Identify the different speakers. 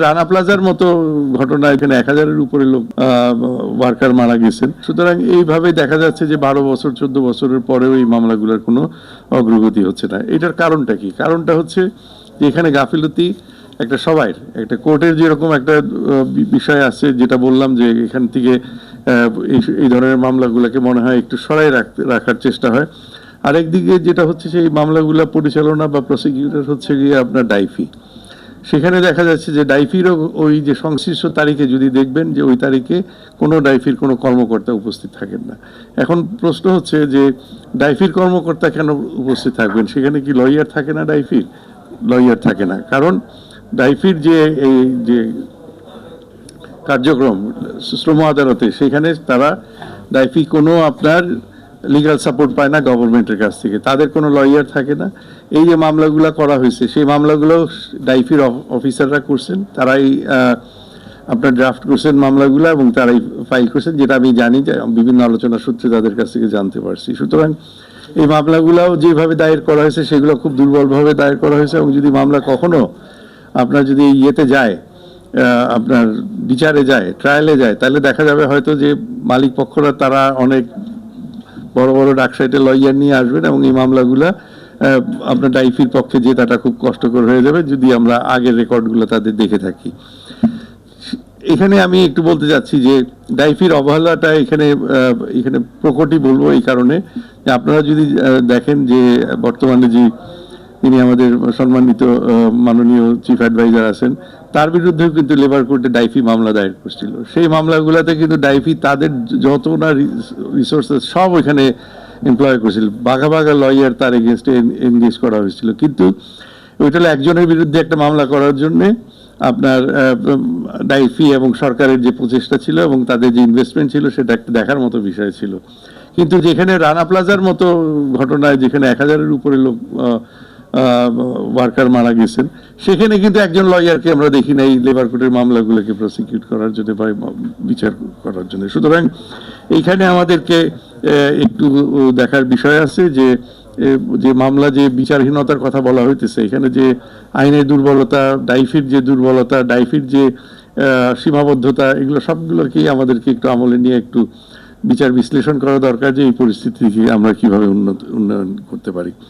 Speaker 1: রানা প্লাজার মতো ঘটনা এখানে এক হাজারের উপরে লোক ওয়ার্কার মারা গেছেন। সুতরাং এইভাবে দেখা যাচ্ছে যে বারো বছর, চোদ্দ বছরের পরেও এই মামলাগুলোর কোনো অগ্রগতি হচ্ছে না। এটার কারণটা কি? কারণটা হচ্ছে এখানে গাফিলতি একটা সবাই একটা কোর্টের যেরকম একটা বিষয় আছে, যেটা বললাম যে এখান থেকে এই- ধরনের মামলাগুলোকে মনে হয় একটু সরাই রাখার চেষ্টা হয়। আরেকদিকে যেটা হচ্ছে সেই মামলাগুলো পরিচালনা বা প্রসিকিউটর হচ্ছে গিয়ে আপনার ডাইফি। সেখানে দেখা যাচ্ছে যে ডাইফিরও ওই যে সংশ্লিষ্ট তারিখে যদি দেখবেন যে ওই তারিখে কোনো ডাইফির কোনো কর্মকর্তা উপস্থিত থাকেন না। এখন প্রশ্ন হচ্ছে যে ডাইফির কর্মকর্তা কেন উপস্থিত থাকবেন? সেখানে কি লয়ার থাকে না ডাইফির? লয়ার থাকে না। কারণ ডাইফির যে এই যে কার্যক্রম, শ্রম আদালতে, সেখানে তারা ডাইফি কোনো আপনার লিগ্যাল সাপোর্ট পায় না গভর্নমেন্টের কাছ থেকে। তাদের কোনো লয়ার থাকে না। এই যে মামলাগুলো করা হয়েছে, সেই মামলাগুলো ডাইফির অফিসাররা করছেন। তারাই আপনার ড্রাফট করছেন মামলাগুলো এবং তারাই ফাইল করছেন, যেটা আমি জানি যে বিভিন্ন আলোচনা সূত্রে তাদের কাছ থেকে জানতে পারছি। সুতরাং এই মামলাগুলোও যেভাবে দায়ের করা হয়েছে, সেগুলো খুব দুর্বলভাবে দায়ের করা হয়েছে এবং যদি মামলা কখনো আপনার যদি ইয়েতে যায় আপনার বিচারে যায় ট্রায়ালে যায়, তাহলে দেখা যাবে হয়তো যে মালিক পক্ষরা তারা অনেক বড় বড় ডাকসাইটে লয়ার নিয়ে আসবেন এবং এই মামলাগুলা আপনার ডাইফির পক্ষে জেতাটা খুব কষ্টকর হয়ে যাবে যদি আমরা আগের রেকর্ডগুলো তাদের দেখে থাকি। এখানে আমি একটু বলতে চাচ্ছি যে ডাইফির অবহেলাটা এখানে এখানে প্রকটই বলব এই কারণে আপনারা যদি দেখেন যে বর্তমানে যে তিনি আমাদের সম্মানিত মাননীয় চিফ অ্যাডভাইজার আছেন। তার বিরুদ্ধেও কিন্তু লেবার কোর্টে ডাইফি মামলা দায়ের করছিল। সেই মামলাগুলোতে কিন্তু ডাইফি তাদের যত না রিসোর্সেস সব ওইখানে এমপ্লয় করেছিল। বাঘা বাঘা লয়ার তার এগেনস্টে এনগেজ করা হয়েছিল। কিন্তু ওইটা একজনের বিরুদ্ধে একটা মামলা করার জন্য আপনার ডাইফি এবং সরকারের যে প্রচেষ্টা ছিল এবং তাদের যে ইনভেস্টমেন্ট ছিল সেটা একটা দেখার মতো বিষয় ছিল। কিন্তু যেখানে রানা প্লাজার মতো ঘটনায় যেখানে এক হাজারের উপরে লোক ওয়ার্কার মারা গেছেন। সেখানে কিন্তু একজন লয়ারকে আমরা দেখি না এই লেবার কোর্টের মামলাগুলোকে প্রসিকিউট করার জন্য বা বিচার করার জন্য। সুতরাং এইখানে আমাদেরকে একটু দেখার বিষয় আছে যে যে মামলা যে বিচারহীনতার কথা বলা হইতেছে, এখানে যে আইনের দুর্বলতা, ডাইফির যে দুর্বলতা, ডাইফির যে সীমাবদ্ধতা, এগুলো সবগুলোকেই আমাদেরকে একটু আমলে নিয়ে একটু বিচার বিশ্লেষণ করা দরকার যে এই পরিস্থিতি থেকে আমরা কীভাবে উন্নত, উন্নয়ন করতে পারি।